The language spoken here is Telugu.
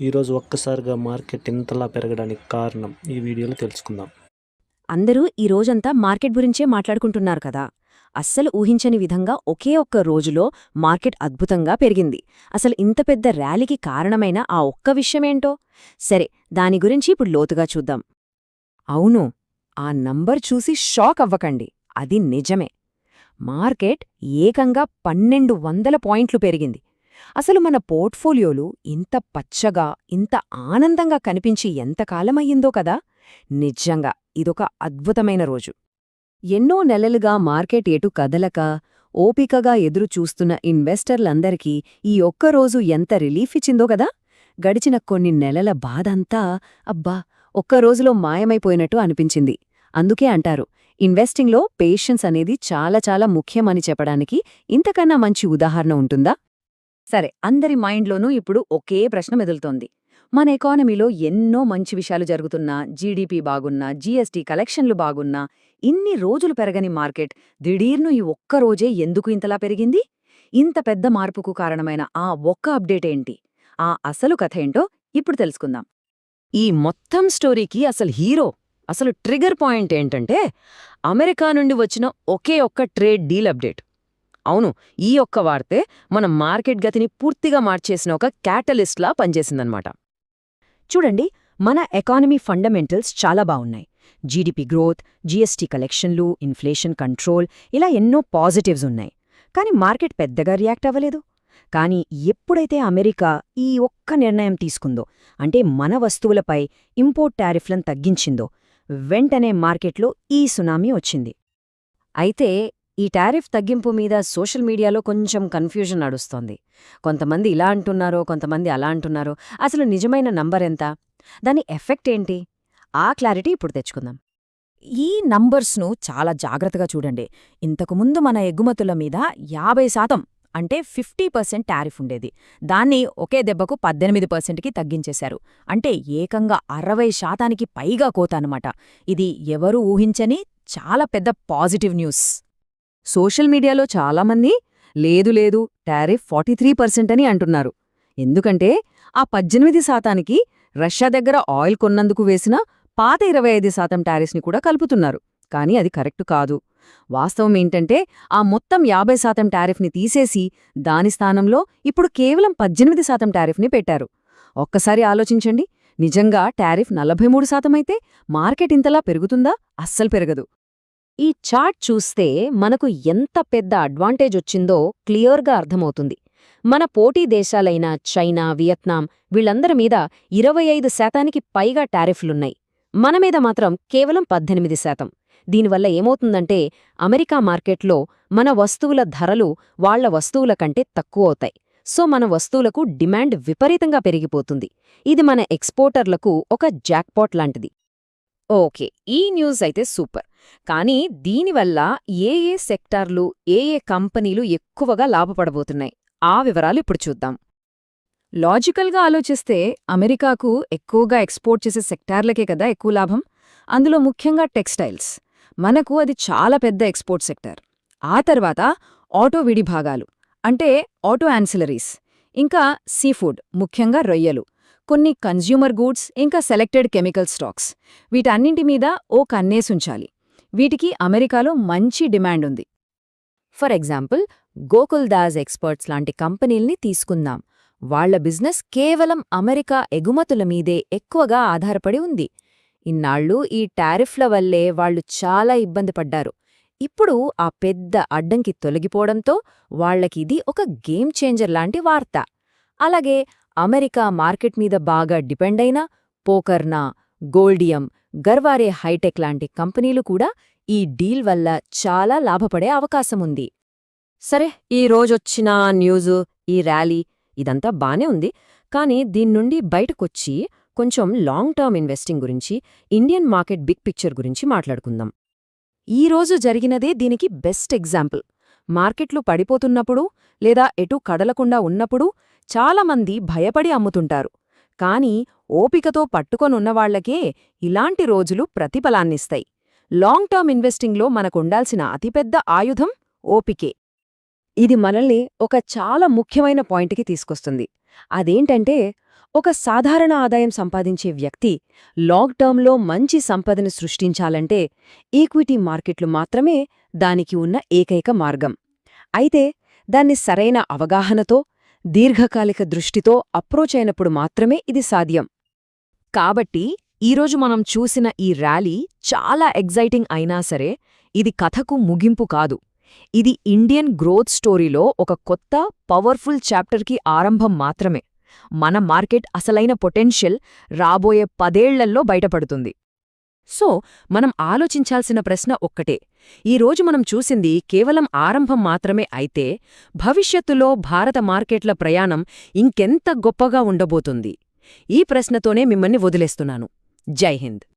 ఈరోజు ఒక్కసారిగా మార్కెట్ ఇంతలా పెరగడానికి కారణం ఈ వీడియోలో తెలుసుకుందాం. అందరూ ఈ రోజంతా మార్కెట్ గురించే మాట్లాడుకుంటున్నారు కదా. అస్సలు ఊహించని విధంగా ఒకే ఒక్క రోజులో మార్కెట్ అద్భుతంగా పెరిగింది. అసలు ఇంత పెద్ద ర్యాలీకి కారణమైన ఆ ఒక్క విషయమేంటో? సరే దాని గురించి ఇప్పుడు లోతుగా చూద్దాం. అవును ఆ నంబర్ చూసి షాక్ అవ్వకండి. అది నిజమే. మార్కెట్ ఏకంగా పన్నెండు వందల పాయింట్లు పెరిగింది. అసలు మన పోర్ట్ఫోలియోలు ఇంత పచ్చగా ఇంత ఆనందంగా కనిపించి ఎంతకాలమయ్యిందో కదా! నిజంగా ఇదొక అద్భుతమైన రోజు. ఎన్నో నెలలుగా మార్కెట్ ఎటు కదలక ఓపికగా ఎదురుచూస్తున్న ఇన్వెస్టర్లందరికీ ఈ ఒక్కరోజు ఎంత రిలీఫ్ ఇచ్చిందో కదా! గడిచిన కొన్ని నెలల బాధంతా అబ్బా! ఒక్కరోజులో మాయమైపోయినట్టు అనిపించింది. అందుకే అంటారు ఇన్వెస్టింగ్లో పేషెన్స్ అనేది చాలా చాలా ముఖ్యమని చెప్పడానికి ఇంతకన్నా మంచి ఉదాహరణ ఉంటుందా? సరే అందరి మైండ్లోనూ ఇప్పుడు ఒకే ప్రశ్న మెదులుతోంది. మన ఎకానమీలో ఎన్నో మంచి విషయాలు జరుగుతున్నా జీడీపీ బాగున్నా జీఎస్టీ కలెక్షన్లు బాగున్నా ఇన్ని రోజులు పెరగని మార్కెట్ దిఢీర్ను ఈ ఒక్క రోజే ఎందుకు ఇంతలా పెరిగింది? ఇంత పెద్ద మార్పుకు కారణమైన ఆ ఒక్క అప్డేట్ ఏంటి? ఆ అసలు కథ ఏంటో ఇప్పుడు తెలుసుకుందాం. ఈ మొత్తం స్టోరీకి అసలు హీరో అసలు ట్రిగర్ పాయింట్ ఏంటంటే అమెరికా నుండి వచ్చిన ఒకే ఒక్క ట్రేడ్ డీల్ అప్డేట్. అవును ఈ ఒక్క వార్తే మన మార్కెట్ గతిని పూర్తిగా మార్చేసిన ఒక క్యాటలిస్ట్లా పనిచేసిందనమాట చూడండి మన ఎకానమీ ఫండమెంటల్స్ చాలా బాగున్నాయి జీడిపి గ్రోత్ జీఎస్టీ కలెక్షన్లు ఇన్ఫ్లేషన్ కంట్రోల్ ఇలా ఎన్నో పాజిటివ్స్ ఉన్నాయి. కానీ మార్కెట్ పెద్దగా రియాక్ట్ అవ్వలేదు. కానీ ఎప్పుడైతే అమెరికా ఈ ఒక్క నిర్ణయం తీసుకుందో అంటే మన వస్తువులపై ఇంపోర్ట్ టారిఫ్లను తగ్గించిందో వెంటనే మార్కెట్లో ఈ సునామీ వచ్చింది. అయితే ఈ టారిఫ్ తగ్గింపు మీద సోషల్ మీడియాలో కొంచెం కన్ఫ్యూజన్ నడుస్తోంది. కొంతమంది ఇలా అంటున్నారో కొంతమంది అలా అంటున్నారో. అసలు నిజమైన నంబర్ ఎంత? దాని ఎఫెక్ట్ ఏంటి? ఆ క్లారిటీ ఇప్పుడు తెచ్చుకుందాం. ఈ నంబర్స్ను చాలా జాగ్రత్తగా చూడండి. ఇంతకుముందు మన ఎగుమతుల మీద యాభై శాతం అంటే ఫిఫ్టీ పర్సెంట్ టారిఫ్ ఉండేది. దాన్ని ఒకే దెబ్బకు పద్దెనిమిది పర్సెంట్కి తగ్గించేశారు. అంటే ఏకంగా అరవై శాతానికి పైగా కోత అనమాట ఇది ఎవరూ ఊహించని చాలా పెద్ద పాజిటివ్ న్యూస్. సోషల్ మీడియాలో చాలామంది లేదు లేదు టారిఫ్ ఫార్టీ త్రీ పర్సెంట్ అని అంటున్నారు. ఎందుకంటే ఆ పద్దెనిమిది శాతానికి రష్యా దగ్గర ఆయిల్ కొన్నందుకు వేసిన పాత ఇరవై ఐదు శాతం టారిఫ్ని కూడా కలుపుతున్నారు. కానీ అది కరెక్టు కాదు. వాస్తవం ఏంటంటే ఆ మొత్తం యాభై శాతం టారిఫ్ని తీసేసి దాని స్థానంలో ఇప్పుడు కేవలం పద్దెనిమిది శాతం టారిఫ్ని పెట్టారు. ఒక్కసారి ఆలోచించండి. నిజంగా టారిఫ్ నలభై మూడు శాతమైతే మార్కెట్ ఇంతలా పెరుగుతుందా? అస్సలు పెరగదు. ఈ చార్ట్ చూస్తే మనకు ఎంత పెద్ద అడ్వాంటేజ్ వచ్చిందో క్లియర్గా అర్థమవుతుంది. మన పోటీ దేశాలైన చైనా వియత్నాం వీళ్ళందరి మీద ఇరవై ఐదు శాతానికి పైగా టారిఫ్లున్నాయి. మన మీద మాత్రం కేవలం పద్దెనిమిది శాతం. దీనివల్ల ఏమవుతుందంటే అమెరికా మార్కెట్లో మన వస్తువుల ధరలు వాళ్ళ వస్తువుల కంటే తక్కువవుతాయి సో మన వస్తువులకు డిమాండ్ విపరీతంగా పెరిగిపోతుంది. ఇది మన ఎక్స్పోర్టర్లకు ఒక జాక్పాట్ లాంటిది. ఓకే ఈ న్యూస్ అయితే సూపర్. కానీ దీనివల్ల ఏ ఏ సెక్టార్లు ఏ ఏ కంపెనీలు ఎక్కువగా లాభపడబోతున్నాయి? ఆ వివరాలు ఇప్పుడు చూద్దాం. లాజికల్గా ఆలోచిస్తే అమెరికాకు ఎక్కువగా ఎక్స్పోర్ట్ చేసే సెక్టార్లకే కదా ఎక్కువ లాభం? అందులో ముఖ్యంగా టెక్స్టైల్స్. మనకు అది చాలా పెద్ద ఎక్స్పోర్ట్ సెక్టార్. ఆ తర్వాత ఆటో విడిభాగాలు అంటే ఆటో యాన్సిలరీస్ ఇంకా సీఫుడ్ ముఖ్యంగా రొయ్యలు. కొన్ని కన్జ్యూమర్ గూడ్స్ ఇంకా సెలెక్టెడ్ కెమికల్ స్టాక్స్. వీటన్నింటి మీద ఓ కన్నేసుంచాలి. వీటికి అమెరికాలో మంచి డిమాండ్ ఉంది. For example Gokul Das exports లాంటి కంపెనీల్ని తీసుకుందాం. వాళ్ళ బిజినెస్ కేవలం అమెరికా ఎగుమతుల మీదే ఎక్కువగా ఆధారపడి ఉంది. ఇన్నాళ్ళు ఈ టారిఫ్ల వల్లే వాళ్ళు చాలా ఇబ్బంది పడ్డారు. ఇప్పుడు ఆ పెద్ద అడ్డంకి తొలగిపోవడంతో వాళ్ళకిది ఒక గేమ్ చేంజర్ లాంటి వార్త. అలాగే అమెరికా మార్కెట్ మీద బాగా డిపెండైన పోకర్నా గోల్డియం గర్వారే హైటెక్ లాంటి కంపెనీలు కూడా ఈ డీల్ వల్ల చాలా లాభపడే అవకాశముంది. సరే ఈ రోజొచ్చిన న్యూజు ఈ ర్యాలీ ఇదంతా బానే ఉంది. కానీ దీన్నుండి బయటకొచ్చి కొంచెం లాంగ్ టర్మ్ ఇన్వెస్టింగ్ గురించి ఇండియన్ మార్కెట్ బిగ్ పిక్చర్ గురించి మాట్లాడుకుందాం. ఈ రోజు జరిగినదే దీనికి బెస్ట్ ఎగ్జాంపుల్. మార్కెట్లు పడిపోతున్నప్పుడు లేదా ఎటు కడలకుండా ఉన్నప్పుడు చాలామంది భయపడి అమ్ముతుంటారు. కాని ఓపికతో పట్టుకొనున్నవాళ్ళకే ఇలాంటి రోజులు ప్రతిఫలాన్నిస్తాయి. లాంగ్ టర్మ్ ఇన్వెస్టింగ్లో మనకుండాల్సిన అతిపెద్ద ఆయుధం ఓపికే. ఇది మనల్ని ఒక చాలా ముఖ్యమైన పాయింట్కి తీసుకొస్తుంది. అదేంటంటే ఒక సాధారణ ఆదాయం సంపాదించే వ్యక్తి లాంగ్ టర్మ్లో మంచి సంపదను సృష్టించాలంటే ఈక్విటీ మార్కెట్లు మాత్రమే దానికి ఉన్న ఏకైక మార్గం. అయితే దాన్ని సరైన అవగాహనతో దీర్ఘకాలిక దృష్టితో అప్రోచ్ అయినప్పుడు మాత్రమే ఇది సాధ్యం. కాబట్టి ఈరోజు మనం చూసిన ఈ ర్యాలీ చాలా ఎగ్జైటింగ్ అయినా సరే ఇది కథకు ముగింపు కాదు. ఇది ఇండియన్ గ్రోత్ స్టోరీలో ఒక కొత్త పవర్ఫుల్ చాప్టర్కి ఆరంభం మాత్రమే. మన మార్కెట్ అసలైన పొటెన్షియల్ రాబోయే పదేళ్ళల్లో బయటపడుతుంది. సో మనం ఆలోచించాల్సిన ప్రశ్న ఒక్కటే. ఈరోజు మనం చూసింది కేవలం ఆరంభం మాత్రమే అయితే భవిష్యత్తులో భారత మార్కెట్ల ప్రయాణం ఇంకెంత గొప్పగా ఉండబోతుంది. ఈ ప్రశ్నతోనే మిమ్మల్ని వదిలేస్తున్నాను. జై హింద్.